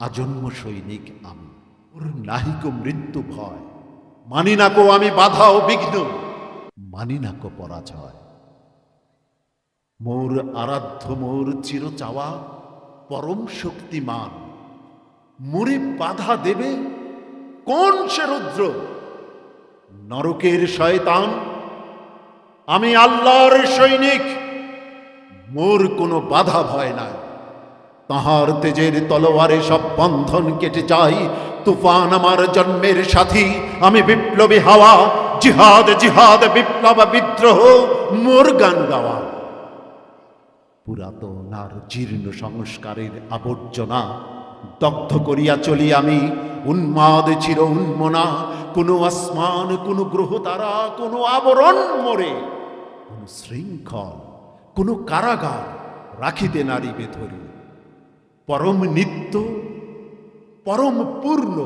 আজন্ম সৈনিক আমি। ওর নাহিক মৃত্যু ভয়। মানি না কো আমি বাধা ও বিঘ্ন। মানি না কো পরাজয়। মোর আরাধ্য, মোর চির চাওয়া পরম শক্তিমান। মোরে বাধা দেবে কোন সে রুদ্র? নরকের শয়তান, আমি আল্লাহর সৈনিক। মোর কোনো বাধা ভয় নাই। তাহার তেজের তলোয়ারে সব বন্ধন কেটে যাই তুফান আমার জন্মের সাথী, আমি বিপ্লবী হাওয়া। জিহাদ জিহাদ, বিপ্লব, বিদ্রোহ, মোর গান গাওয়া। পুরাতন আর জীর্ণ সংস্কারের আবর্জনা দগ্ধ করিয়া চলি আমি। উন্মাদ চির উন্মনা, কোনো আসমান, কোনো গ্রহ তারা কোনো আবরণ মরে। কোন শৃঙ্খল, কোন কারাগার রাখিতে নারীবে ধরি। পরম নিত্য, পরম পূর্ণ,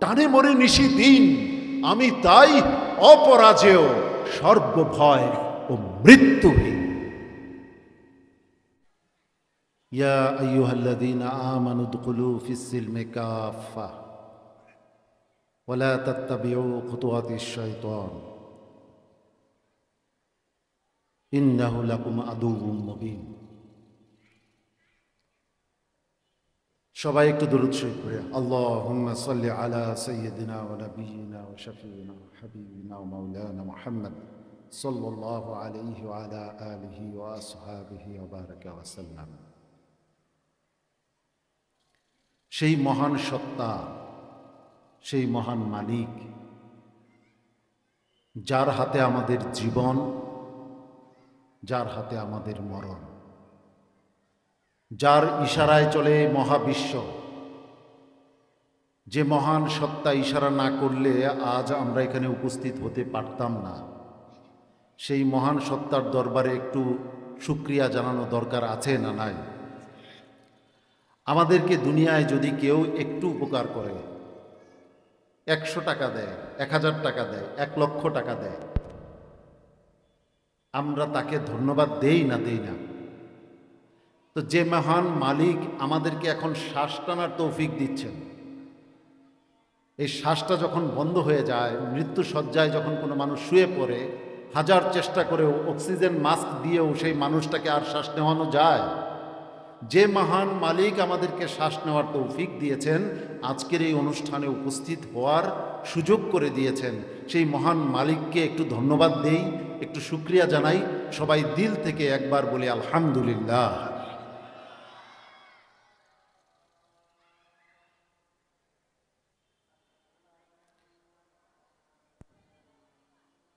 টানে মরে নিশি দিন, আমি তাই অপরাজেয়, সর্বভয় ও মৃত্যুহীন ইয়া আইয়ুহাল্লাযীনা আমানু দুখুলু ফিস-সিলমি কাফা ওয়া লা তাত্তাবিউ খুতুওয়াতিশ শাইতান। ইন্নাহু লাকুম আদুউম মুবিন। সবাই একটু দরুদ শরীফ পড়ে। আল্লাহুম্মা সাল্লি আলা সাইয়্যিদিনা ওয়া নাবিয়িনা ওয়া শাফিইনা ওয়া হাবিবিনা ওয়া মাওলানা মুহাম্মদ সাল্লাল্লাহু আলাইহি ওয়া আলা আলিহি ওয়া আসহাবিহি ওয়া বারাকা ওয়া সাল্লাম। সেই মহান সত্তা, সেই মহান মালিক, যার হাতে আমাদের জীবন, যার হাতে আমাদের মরণ যার ইশারায় চলে মহাবিশ্ব। যে মহান সত্তা ইশারা না করলে আজ আমরা এখানে উপস্থিত হতে পারতাম না। সেই মহান সত্তার দরবারে একটু সুক্রিয়া জানানো দরকার আছে না নাই? আমাদেরকে দুনিয়ায় যদি কেউ একটু উপকার করে, একশো টাকা দেয়, এক হাজার টাকা দেয়, এক লক্ষ টাকা দেয়, আমরা তাকে ধন্যবাদ দেই না দেই না? তো যে মহান মালিক আমাদেরকে এখন শ্বাস টানার তৌফিক দিচ্ছেন। এই শ্বাসটা যখন বন্ধ হয়ে যায়, মৃত্যু সজ্জায় যখন কোনো মানুষ শুয়ে পড়ে, হাজার চেষ্টা করেও অক্সিজেন মাস্ক দিয়েও সেই মানুষটাকে আর শ্বাস নেওয়ানো যায়। যে মহান মালিক আমাদেরকে শ্বাস নেওয়ার তৌফিক দিয়েছেন, আজকের এই অনুষ্ঠানে উপস্থিত হওয়ার সুযোগ করে দিয়েছেন। সেই মহান মালিককে একটু ধন্যবাদ দেই, একটু শুক্রিয়া জানাই, সবাই দিল থেকে একবার বলি আলহামদুলিল্লাহ।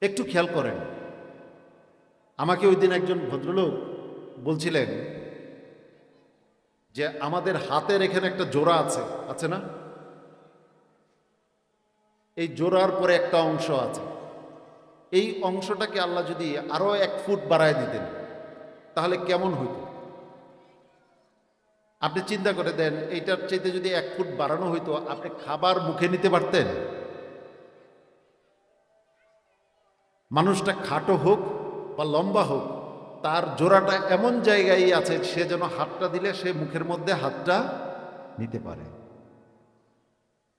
একটু খেয়াল করেন। আমাকে ওই দিন একজন ভদ্রলোক বলছিলেন যে, আমাদের হাতের এখানে একটা জোড়া আছে। আছে না? এই জোড়ার পরে একটা অংশ আছে। এই অংশটাকে আল্লাহ যদি আরও এক ফুট বাড়ায় দিতেন, তাহলে কেমন হইত? আপনি চিন্তা করে দেন, এইটার চাইতে যদি এক ফুট বাড়ানো হইতো, আপনি খাবার মুখে নিতে পারতেন? মানুষটা খাটো হোক বা লম্বা হোক, তার জোড়াটা এমন জায়গায় আছে, সে যেন হাতটা দিলে সে মুখের মধ্যে হাতটা নিতে পারে।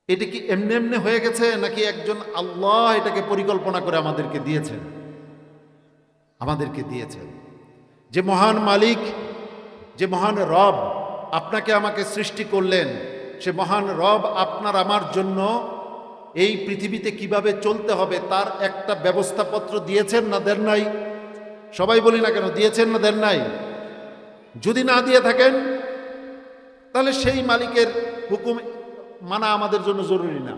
এটা কি এমনি এমনি হয়ে গেছে, নাকি একজন আল্লাহ এটাকে পরিকল্পনা করে আমাদেরকে দিয়েছেন? আমাদেরকে দিয়েছেন। যে মহান মালিক, যে মহান রব আপনাকে আমাকে সৃষ্টি করলেন, সে মহান রব আপনার আমার জন্য এই পৃথিবীতে কীভাবে চলতে হবে তার একটা ব্যবস্থাপত্র দিয়েছেন না দেন নাই? সবাই বলি না কেন, দিয়েছেন না দেন নাই? যদি না দিয়ে থাকেন, তাহলে সেই মালিকের হুকুম মানা আমাদের জন্য জরুরি না।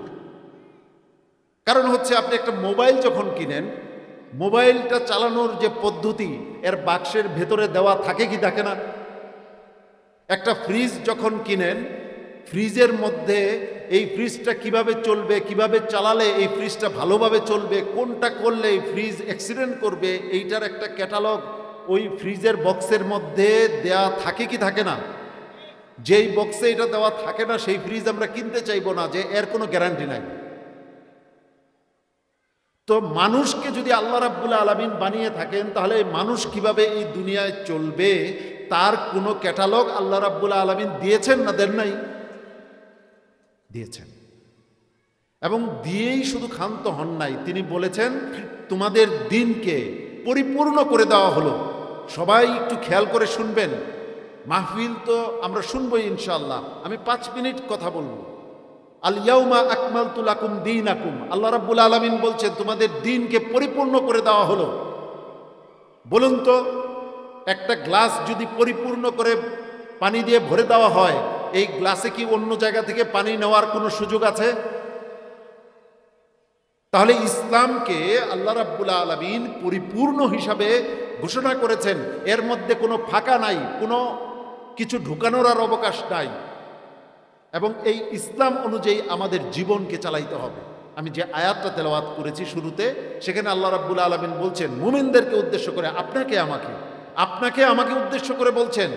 কারণ হচ্ছে আপনি একটা মোবাইল যখন কিনেন, মোবাইলটা চালানোর যে পদ্ধতি, এর বাক্সের ভেতরে দেওয়া থাকে কি থাকে না? একটা ফ্রিজ যখন কিনেন ফ্রিজের মধ্যে এই ফ্রিজটা কীভাবে চলবে, কীভাবে চালালে এই ফ্রিজটা ভালোভাবে চলবে, কোনটা করলে এই ফ্রিজ অ্যাক্সিডেন্ট করবে, এইটার একটা ক্যাটালগ ওই ফ্রিজের বক্সের মধ্যে দেয়া থাকে কি থাকে না? যেই বক্সে এটা দেওয়া থাকে না, সেই ফ্রিজ আমরা কিনতে চাইব না, যে এর কোনো গ্যারান্টি নাই। তো মানুষকে যদি আল্লাহ রাব্বুল আলমিন বানিয়ে থাকেন, তাহলে মানুষ কীভাবে এই দুনিয়ায় চলবে, তার কোনো ক্যাটালগ আল্লাহ রাব্বুল আলমিন দিয়েছেন না দেন নাই? দিয়েছেন। এবং দিয়েই শুধু ক্ষান্ত হন নাই, তিনি বলেছেন, তোমাদের দিনকে পরিপূর্ণ করে দেওয়া হলো। সবাই একটু খেয়াল করে শুনবেন। মাহফিল তো আমরা শুনবই ইনশাল্লাহ আমি পাঁচ মিনিট কথা বলব। আল ইয়াউমা আকমাল তুলাকুম দিন আকুম আল্লাহ রাব্বুল আলমিন বলছেন, তোমাদের দিনকে পরিপূর্ণ করে দেওয়া হলো। বলুন তো, একটা গ্লাস যদি পরিপূর্ণ করে পানি দিয়ে ভরে দেওয়া হয় এই গ্লাসে কি অন্য জায়গা থেকে পানি নেওয়ার কোনো সুযোগ আছে? তাহলে ইসলামকে আল্লাহ রাব্বুল আলমিন পরিপূর্ণ হিসাবে ঘোষণা করেছেন, এর মধ্যে কোনো ফাঁকা নাই, কোনো কিছু ঢুকানোর আর অবকাশ নাই। এবং এই ইসলাম অনুযায়ী আমাদের জীবনকে চালাইতে হবে। আমি যে আয়াতটা তেলাওয়াত করেছি শুরুতে, সেখানে আল্লাহ রাব্বুল আলমিন বলছেন, মুমিনদেরকে উদ্দেশ্য করে, আপনাকে আমাকে আপনাকে আমাকে উদ্দেশ্য করে বলছেন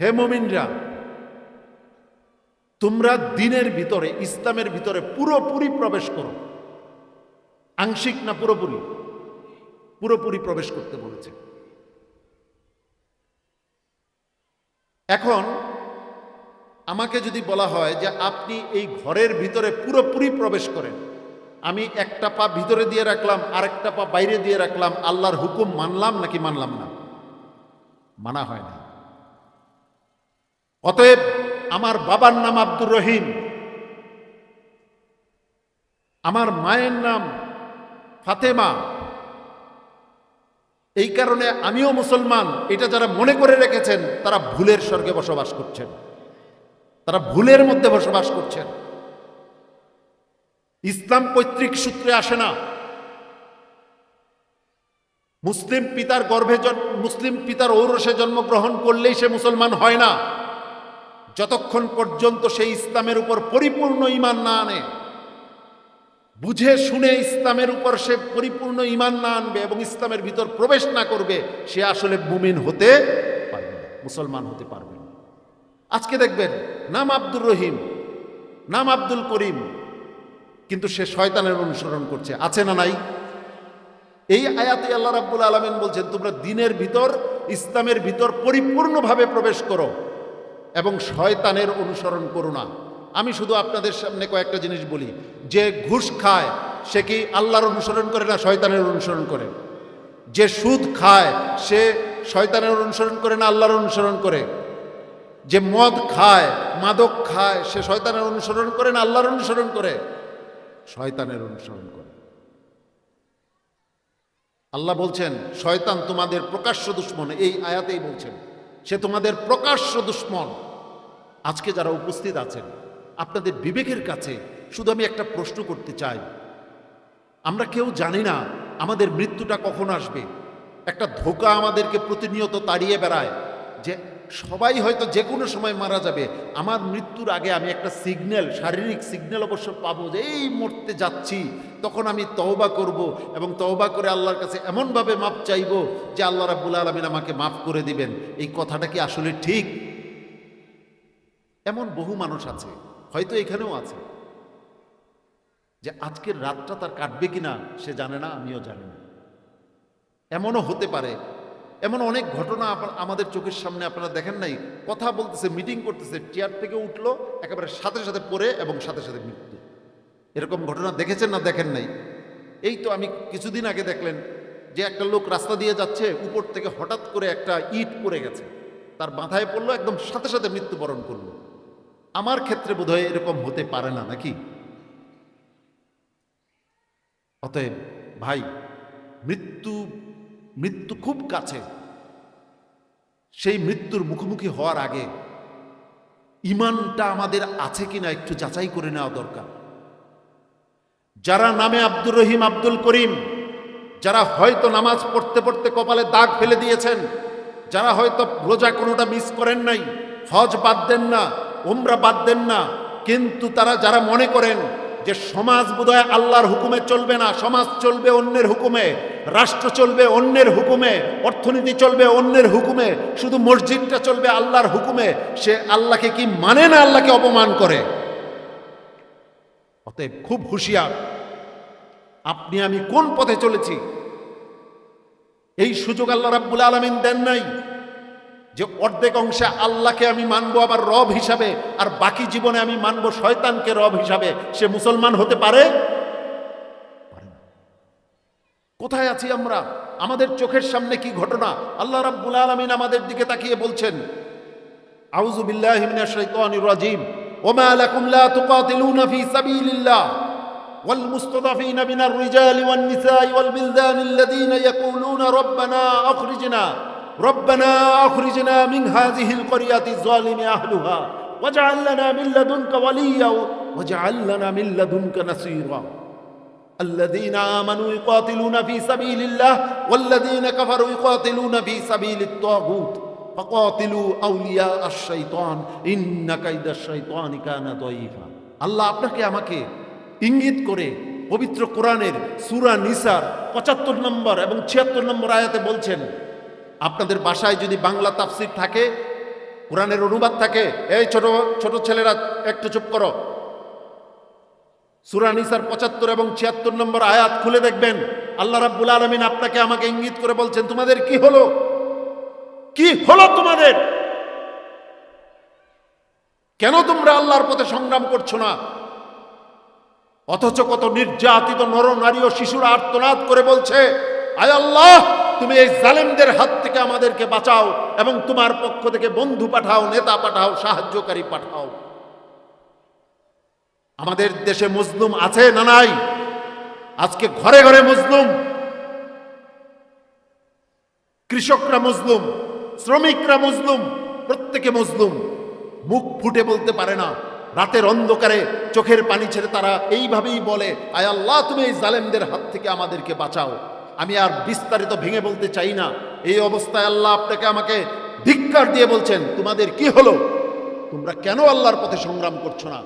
হে মুমিনরা, তোমরা দিনের ভিতরে, ইসলামের ভিতরে পুরোপুরি প্রবেশ করো। আংশিক না পুরোপুরি? পুরোপুরি প্রবেশ করতে বলেছে। এখন আমাকে যদি বলা হয় যে আপনি এই ঘরের ভিতরে পুরোপুরি প্রবেশ করেন, আমি একটা পা ভিতরে দিয়ে রাখলাম, আরেকটা পা বাইরে দিয়ে রাখলাম, আল্লাহর হুকুম মানলাম নাকি মানলাম না? মানা হয় না। অতএব আমার বাবার নাম আব্দুর রহিম। আমার মায়ের নাম ফাতেমা। এই কারণে আমিও মুসলমান, এটা যারা মনে করে রেখেছেন, তারা ভুলের স্বর্গে বসবাস করছেন। তারা ভুলের মধ্যে বসবাস করছেন। ইসলাম পৈতৃক সূত্রে আসে না। মুসলিম পিতার গর্ভে মুসলিম পিতার ঔরসে জন্মগ্রহণ করলেই সে মুসলমান হয় না। যতক্ষণ পর্যন্ত সেই ইসলামের উপর পরিপূর্ণ ইমান না আনে বুঝে শুনে ইসলামের উপর সে পরিপূর্ণ ইমান না আনবে এবং ইসলামের ভিতর প্রবেশ না করবে সে আসলে মুমিন হতে পারবে না, মুসলমান হতে পারবে না। আজকে দেখবেন নাম আব্দুর রহিম নাম আব্দুল করিম কিন্তু সে শয়তানের অনুসরণ করছে আছে না নাই? এই আয়াতে আল্লাহ রাব্বুল আলমিন বলছেন তোমরা দিনের ভিতর ইসলামের ভিতর পরিপূর্ণভাবে প্রবেশ করো। এবং শয়তানের অনুসরণ করো না। আমি শুধু আপনাদের সামনে কয়েকটা জিনিস বলি। যে ঘুষ খায়, সে কি আল্লাহর অনুসরণ করে না শয়তানের অনুসরণ করে? যে সুদ খায়, সে শয়তানের অনুসরণ করে না আল্লাহর অনুসরণ করে? যে মদ খায়, মাদক খায়, সে শয়তানের অনুসরণ করে না আল্লাহর অনুসরণ করে? শয়তানের অনুসরণ করে। আল্লাহ বলছেন, শয়তান তোমাদের প্রকাশ্য দুশ্মন। এই আয়াতেই বলছেন, সে তোমাদের প্রকাশ্য দুশ্মন। আজকে যারা উপস্থিত আছেন, আপনাদের বিবেকের কাছে শুধু আমি একটা প্রশ্ন করতে চাই। আমরা কেউ জানি না আমাদের মৃত্যুটা কখন আসবে। একটা ধোকা আমাদেরকে প্রতিনিয়ত তাড়িয়ে বেড়ায় যে সবাই হয়তো যে কোনো সময় মারা যাবে। আমার মৃত্যুর আগে আমি একটা সিগন্যাল শারীরিক সিগন্যাল অবশ্য পাবো যে এই মরতে যাচ্ছি। তখন আমি তওবা করব এবং তওবা করে আল্লাহর কাছে এমনভাবে মাপ চাইব যে আল্লাহ রাব্বুল আলমিন আমাকে মাফ করে দিবেন। এই কথাটা কি আসলে ঠিক? এমন বহু মানুষ আছে, হয়তো এখানেও আছে, যে আজকের রাতটা তার কাটবে কিনা সে জানে না, আমিও জানি না। এমনও হতে পারে, এমন অনেক ঘটনা আমাদের চোখের সামনে আপনারা দেখেন নাই, কথা বলতেছে, মিটিং করতেছে, চেয়ার থেকে উঠল, একেবারে সাথে সাথে পড়ে এবং সাথে সাথে মৃত্যু। এরকম ঘটনা দেখেছেন না দেখেন নাই? এই তো আমি কিছুদিন আগে দেখলেন যে একটা লোক রাস্তা দিয়ে যাচ্ছে, উপর থেকে হঠাৎ করে একটা ইট পড়ে গেছে, তার মাথায় পড়ল, একদম সাথে সাথে মৃত্যুবরণ করল। আমার ক্ষেত্রে বোধহয় এরকম হতে পারে না, নাকি? অতএব, ভাই, মৃত্যু মৃত্যু খুব কাছে। সেই মৃত্যুর মুখোমুখি হওয়ার আগে ইমানটা আমাদের আছে কিনা একটু যাচাই করে নেওয়া দরকার। যারা নামে আব্দুর রহিম, আব্দুল করিম, যারা হয়তো নামাজ পড়তে পড়তে কপালে দাগ ফেলে দিয়েছেন, যারা হয়তো রোজা কোনোটা মিস করেন নাই, হজ বাদ দেন না উমরা বাদ দেন না। কিন্তু তারা যারা মনে করেন যে সমাজ বোধহয় আল্লাহর হুকুমে চলবে না, সমাজ চলবে অন্যের হুকুমে, রাষ্ট্র চলবে অন্যের হুকুমে, অর্থনীতি চলবে অন্যের হুকুমে, শুধু মসজিদটা চলবে আল্লাহর হুকুমে, সে আল্লাহকে কি মানে না আল্লাহকে অপমান করে? অতএব খুব হুঁশিয়ার, আপনি আমি কোন পথে চলেছি? এই সুযোগ আল্লাহ রাব্বুল আলমিন দেন নাই। যে অর্ধেক অংশে আল্লাহকে আমি মানবো আবার রব হিসাবে আর বাকি জীবনে আমি মানবো শয়তানকে রব হিসাবে সে মুসলমান হতে পারে পারে না। কোথায় আছি আমরা আমাদের চোখের সামনে কি ঘটনা আল্লাহ রাব্বুল আলামিন আমাদের দিকে তাকিয়ে বলছেন আউযু বিল্লাহি মিনাশ শাইতানির রাজিম ওমা লাকুম লা তুকাতিলুনা ফি সাবিলিল্লাহ والمستضعفين من الرجال والنساء والبلدان الذين يقولون ربنا أخرجنا ربنا أخرجنا من هذه القرية الظالم أهلها واجعل لنا من لدنك وليا واجعل لنا من لدنك نصيرا الذين آمنوا يقاتلون في سبيل الله والذين كفروا يقاتلون في سبيل الطاغوت فقاتلوا أولياء الشيطان إن كيد الشيطان كان ضعيفا আল্লাহ আপনাকে আমাকে ইঙ্গিত করে পবিত্র কোরআনের সুরা নিসার পঁচাত্তর নম্বর এবং ছিয়াত্তর নম্বর আয়াতে বলছেন আপনাদের বাসায় যদি বাংলা তাফসির থাকে, কোরআনের অনুবাদ থাকে, এই ছোট ছোট ছেলেরা একটু চুপ করো। সুরানিসার পঁচাত্তর এবং ছিয়াত্তর নম্বর আয়াত খুলে দেখবেন। আল্লাহ রাব্বুল আলমিন আপনাকে আমাকে ইঙ্গিত করে বলছেন, তোমাদের কি হলো? কি হলো তোমাদের? কেন তোমরা আল্লাহর পথে সংগ্রাম করছ না? অথচ কত নির্যাতিত নর, নারী ও শিশুরা আর্তনাদ করে বলছে, আয় আল্লাহ তুমি এই জালেমদের হাত থেকে আমাদেরকে বাঁচাও এবং তোমার পক্ষ থেকে বন্ধু পাঠাও, নেতা পাঠাও, সাহায্যকারী পাঠাও। আমাদের দেশে মজলুম আছে না নাই? আজকে ঘরে ঘরে মজলুম কৃষকরা মজলুম শ্রমিকরা মজলুম প্রত্যেকে মজলুম মুখ ফুটে বলতে পারে না। রাতের অন্ধকারে চোখের পানি ছেড়ে তারা এইভাবেই বলে, আয় আল্লাহ, তুমি এই জালেমদের হাত থেকে আমাদেরকে বাঁচাও। আমি আর বিস্তারিত ভেঙে বলতে চাই না। এই অবস্থায় আল্লাহ আপনাকে আমাকে ধিক্কার দিয়ে বলছেন, তোমাদের কি হলো? তোমরা কেন আল্লাহর পথে সংগ্রাম করছ না?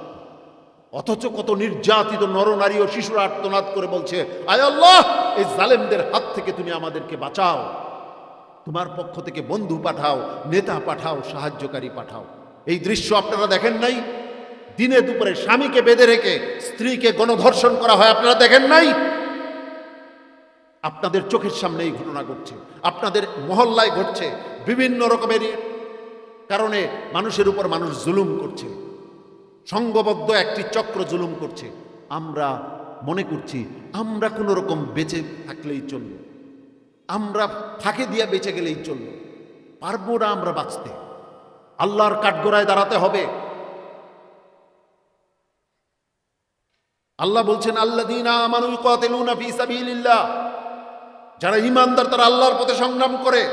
অথচ কত নির্যাতিত নরনারী ও শিশুরা আর্তনাদ করে বলছে, আয় আল্লাহ, এই জালেমদের হাত থেকে তুমি আমাদেরকে বাঁচাও। তোমার পক্ষ থেকে বন্ধু পাঠাও, নেতা পাঠাও, সাহায্যকারী পাঠাও। এই দৃশ্য আপনারা দেখেন নাই? দিনে দুপুরে স্বামীকে বেঁধে রেখে স্ত্রীকে গণধর্ষণ করা হয় আপনারা দেখেন নাই? আপনাদের চোখের সামনে এই ঘটনা ঘটছে, আপনাদের মহল্লায় ঘটছে বিভিন্ন রকমের কারণে মানুষের উপর মানুষ জুলুম করছে সংঘবদ্ধ একটি চক্র জুলুম করছে। আমরা মনে করছি, আমরা কোনো রকম বেঁচে থাকলেই চলল আমরা ফাঁকে দিয়া বেঁচে গেলেই চলল পারব না আমরা বাঁচতে, আল্লাহর কাঠগোড়ায় দাঁড়াতে হবে। আল্লাহ বলছেন আল্লাদিনা আমানুল কাতিলুনা ফি সাবিলিল্লাহ। যারা ইমানদার তারা আল্লাহর পথে সংগ্রাম করে।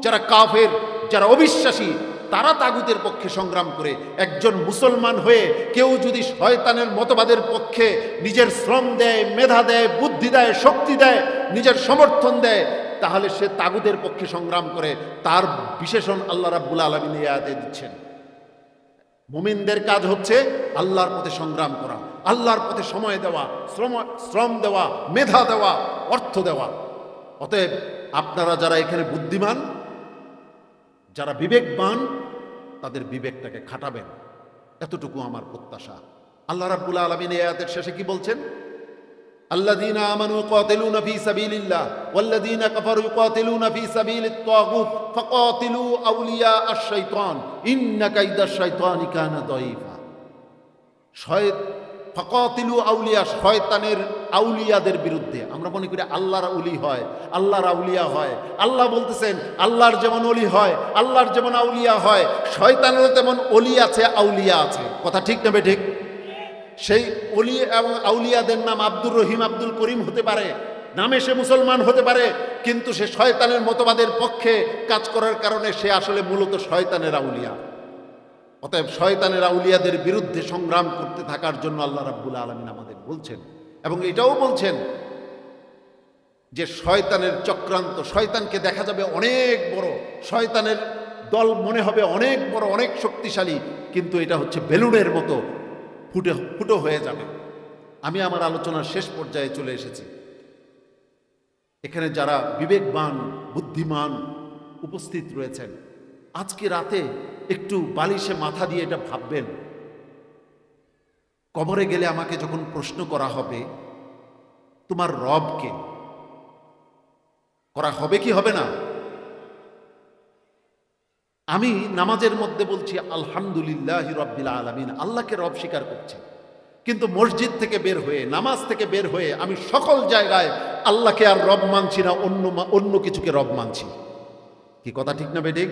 যারা কাফের, যারা অবিশ্বাসী, তারা তাগুতের পক্ষে সংগ্রাম করে। একজন মুসলমান হয়ে কেউ যদি শয়তানের মতবাদের পক্ষে নিজের শ্রম দেয়, মেধা দেয়, বুদ্ধি দেয়, শক্তি দেয়, নিজের সমর্থন দেয়, তাহলে সে তাগুদের পক্ষে সংগ্রাম করে। তার বিশেষণ আল্লাহ রাব্বুল আলমিন দিচ্ছেন। মুমিনদের কাজ হচ্ছে আল্লাহর পথে সংগ্রাম করা। আল্লাহর পথে সময় দেওয়া শ্রম শ্রম দেওয়া মেধা দেওয়া অর্থ দেওয়া অতএব আপনারা যারা এখানে বুদ্ধিমান যারা বিবেকবান তাদের বিবেকটাকে খাটাবেন এতটুকু আমার প্রত্যাশা আল্লাহ রাব্বুল আলমিন এই আয়াতের শেষে কি বলছেন الذين آمنوا يقاتلون في سبيل الله والذين كفروا يقاتلون في سبيل الطاغوت فقاتلوا أولياء الشيطان إن كيد الشيطان كان ضعيفا শয় ফকাতিলু আউলিয়া, শয়তানের আউলিয়াদের বিরুদ্ধে। আমরা মনে করি আল্লাহর উলি হয়, আল্লাহর আউলিয়া হয়। আল্লাহ বলতেছেন, আল্লাহর যেমন অলি হয়, আল্লাহর যেমন আউলিয়া হয়, শয়তানেরও তেমন অলি আছে, আউলিয়া আছে। কথা ঠিক নেবে ঠিক? সেই অলি এবং আউলিয়াদের নাম আব্দুর রহিম, আব্দুল করিম হতে পারে। নামে সে মুসলমান হতে পারে, কিন্তু সে শয়তানের মতবাদের পক্ষে কাজ করার কারণে সে আসলে মূলত শয়তানের আউলিয়া। অতএব শয়তানের আউলিয়াদের বিরুদ্ধে সংগ্রাম করতে থাকার জন্য আল্লাহ রাব্বুল আলমিন আমাদের বলছেন এবং এটাও বলছেন যে শয়তানের চক্রান্ত, শয়তানকে দেখা যাবে অনেক বড়, শয়তানের দল মনে হবে অনেক বড়, অনেক শক্তিশালী, কিন্তু এটা হচ্ছে বেলুনের মতো ফুটে, ফুটো হয়ে যাবে। আমি আমার আলোচনার শেষ পর্যায়ে চলে এসেছি। এখানে যারা বিবেকবান, বুদ্ধিমান উপস্থিত রয়েছেন, আজকে রাতে একটু বালিশে মাথা দিয়ে এটা ভাববেন। কবরে গেলে আমাকে যখন প্রশ্ন করা হবে, তোমার রবকে করা হবে কি হবে না? আমি নামাজের মধ্যে বলছি, আলহামদুলিল্লাহ রব্বিল আলমিন। আল্লাহকে রব স্বীকার করছি। কিন্তু মসজিদ থেকে বের হয়ে, নামাজ থেকে বের হয়ে আমি সকল জায়গায় আল্লাহকে আর রব মানছি না, অন্য অন্য কিছুকে রব মানছি। কি কথা ঠিক না বেঠিক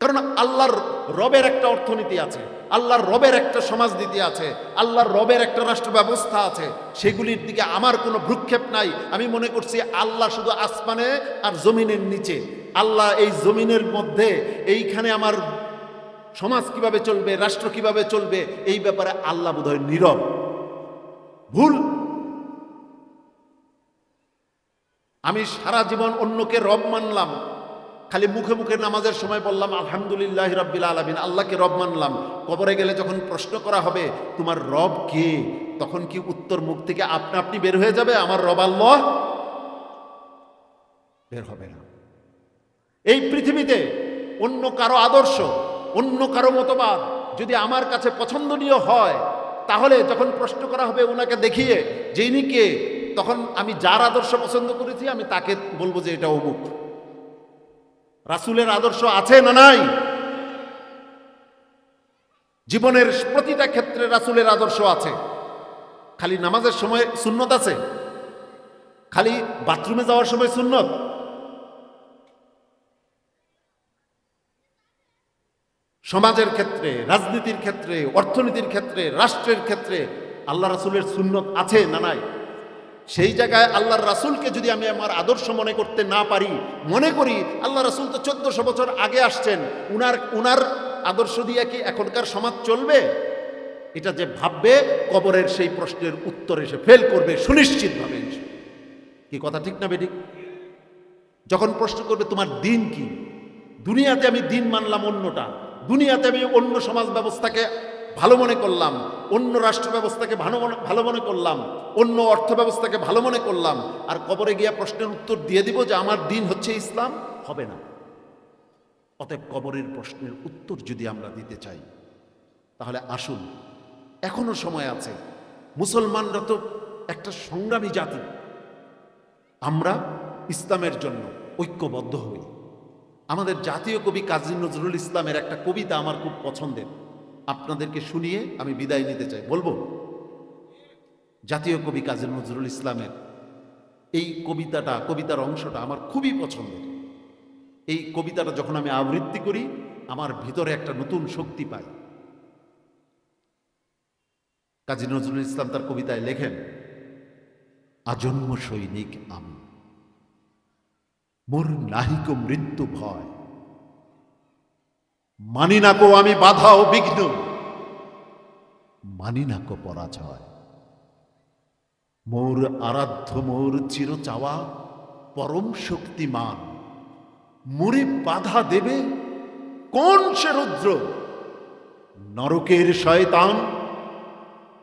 কারণ আল্লাহর রবের একটা অর্থনীতি আছে, আল্লাহর রবের একটা সমাজনীতি আছে, আল্লাহর রবের একটা রাষ্ট্র ব্যবস্থা আছে, সেগুলির দিকে আমার কোনো ভ্রুক্ষেপ নাই। আমি মনে করছি আল্লাহ শুধু আসমানে আর জমিনের নিচে। আল্লাহ এই জমিনের মধ্যে এইখানে আমার সমাজ কীভাবে চলবে, রাষ্ট্র কীভাবে চলবে, এই ব্যাপারে আল্লাহ বোধহয় নীরব। ভুল। আমি সারা জীবন অন্যকে রব মানলাম। খালি মুখে মুখে নামাজের সময় বললাম, আলহামদুলিল্লাহ রব্বিল আলমিন, আল্লাহকে রব মানলাম। কবরে গেলে যখন প্রশ্ন করা হবে, তোমার রব কে? তখন কি উত্তর মুখ থেকে আপনা আপনি বের হয়ে যাবে? আমার রব আল্লাহ? বের হবে না। এই পৃথিবীতে অন্য কারও আদর্শ, অন্য কারও মতবাদ যদি আমার কাছে পছন্দনীয় হয়, তাহলে যখন প্রশ্ন করা হবে ওনাকে দেখিয়ে যে ইনি কে? তখন আমি যার আদর্শ পছন্দ করেছি, আমি তাকে বলব যে এটা অমুক। রাসুলের আদর্শ আছে না নাই? জীবনের প্রতিটা ক্ষেত্রে রাসুলের আদর্শ আছে। খালি নামাজের সময় সুন্নত আছে? খালি বাথরুমে যাওয়ার সময় সুন্নত? সমাজের ক্ষেত্রে, রাজনীতির ক্ষেত্রে, অর্থনীতির ক্ষেত্রে, রাষ্ট্রের ক্ষেত্রে আল্লাহ রাসুলের সুন্নত আছে না নাই? সেই জায়গায় আল্লাহর রাসুলকে যদি আমি আমার আদর্শ মনে করতে না পারি, মনে করি আল্লাহ রাসুল তো চোদ্দশো বছর আগে আসছেন, উনার উনার আদর্শ দিয়ে কি এখনকার সমাজ চলবে? এটা যে ভাববে, কবরের সেই প্রশ্নের উত্তর এসে ফেল করবে সুনিশ্চিতভাবে কি কথা ঠিক না বেঠিক? যখন প্রশ্ন করবে, তোমার দিন কি? দুনিয়াতে আমি দিন মানলাম অন্যটা, দুনিয়াতে আমি অন্য সমাজ ব্যবস্থাকে ভালো মনে করলাম, অন্য রাষ্ট্র ব্যবস্থাকে ভালো মনে ভালো মনে করলাম, অন্য অর্থ ব্যবস্থাকে ভালো মনে করলাম, আর কবরে গিয়া প্রশ্নের উত্তর দিয়ে দিব যে আমার দিন হচ্ছে ইসলাম, হবে না। অতএব কবরের প্রশ্নের উত্তর যদি আমরা দিতে চাই, তাহলে আসুন, এখনও সময় আছে। মুসলমানরা তো একটা সংগ্রামী জাতি। আমরা ইসলামের জন্য ঐক্যবদ্ধ হই। আমাদের জাতীয় কবি কাজী নজরুল ইসলামের একটা কবিতা আমার খুব পছন্দের। আপনাদেরকে শুনিয়ে আমি বিদায় নিতে চাই। বলব, জাতীয় কবি কাজী নজরুল ইসলামের এই কবিতাটা, কবিতার অংশটা আমার খুবই পছন্দের। এই কবিতাটা যখন আমি আবৃত্তি করি, আমার ভিতরে একটা নতুন শক্তি পাই। কাজী নজরুল ইসলাম তার কবিতায় লেখেন, আজন্ম সৈনিক আমি, মোর নাহিক মৃত্যু ভয় মানি না কো আমি বাধা ও বিঘ্ন। মানি না কো পরাজয়। মোর আরাধ্য, মোর চির চাওয়া পরম শক্তিমান। মোরে বাধা দেবে কোন সে রুদ্র? নরকের শয়তান,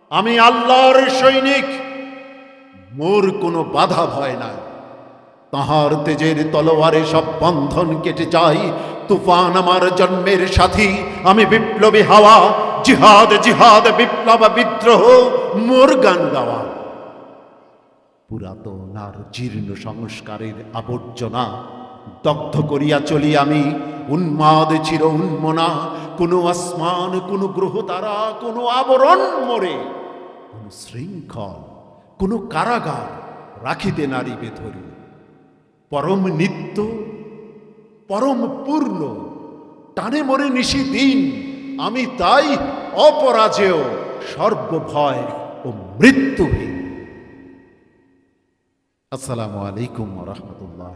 আমি আল্লাহর সৈনিক। মোর কোনো বাধা ভয় নাই। তাহার তেজের তলোয়ারে সব বন্ধন কেটে যায় তুফান আমার জন্মের সাথী, আমি বিপ্লবী হাওয়া, জিহাদ জিহাদ, বিপ্লব, বিদ্রোহ, মোর গান গাওয়া। পুরাতন আর জীর্ণ সংস্কারের আবর্জনা দগ্ধ করিয়া চলি আমি, উন্মাদ চির উন্মনা, কোনো আসমান, কোনো গ্রহ তারা কোনো আবরণ মোরে, কোন শৃঙ্খল, কোন কারাগার রাখিতে নারী ধরি পরম নিত্য পরম পূর্ণ, টানে মরে নিশি দিন, আমি তাই অপরাজেয়, সর্বভয় ও মৃত্যুহীন আসসালামু আলাইকুম রহমতুল্লাহ